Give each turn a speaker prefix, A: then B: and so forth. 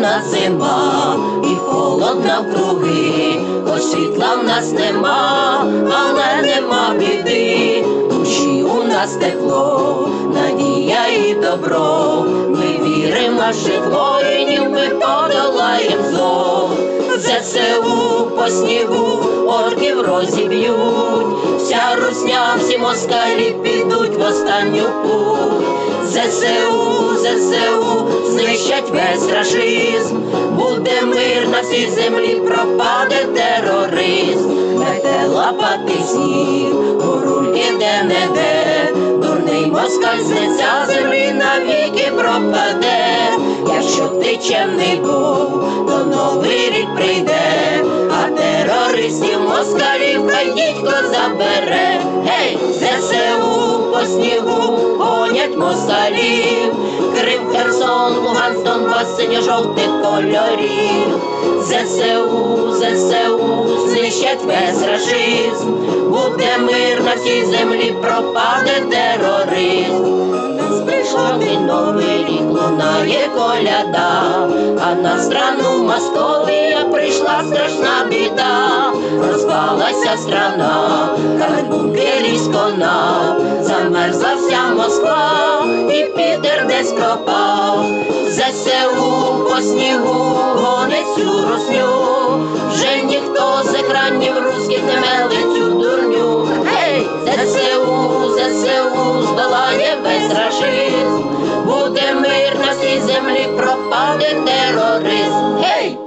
A: нас зима, і холод навкруги, хоч світла в нас нема, але нема біди, душі у нас тепло, надія і добро, ми віримо в житло, і ми подолаєм зло. ЗСУ по снігу орків розіб'ють, вся русня, всі москалі підуть в останню путь. ЗСУ, ЗСУ, знищать весь рашизм, буде мир на всій землі, пропаде тероризм, мете лапати сніг, горульки де не де, дурний москаль з лиця землі навіки пропаде, якщо ти чемний був, то новий рік прийде, а терористів москалів хай дідько забере, гей, ЗСУ по снігу гонять москалів, Херсон, Луганськ, Донбас, синьо-жовтих кольорів. ЗСУ, ЗСУ, знищать весь рашизм, буде мир на всій землі, пропаде тероризм. Нас прийшов новий рік, лунає коляда, а на страну Московія прийшла страшна біда, розпалася страна, як бункері сконав, замерзла вся Москва, і Пітер десь пропав. ЗСУ по снігу гонить цю русню, вже ніхто з екранів русських не мелить цю дурню. Гей, ЗСУ, ЗСУ, здолає весь рашизм, буде мир на цій землі, пропаде тероризм. Гей,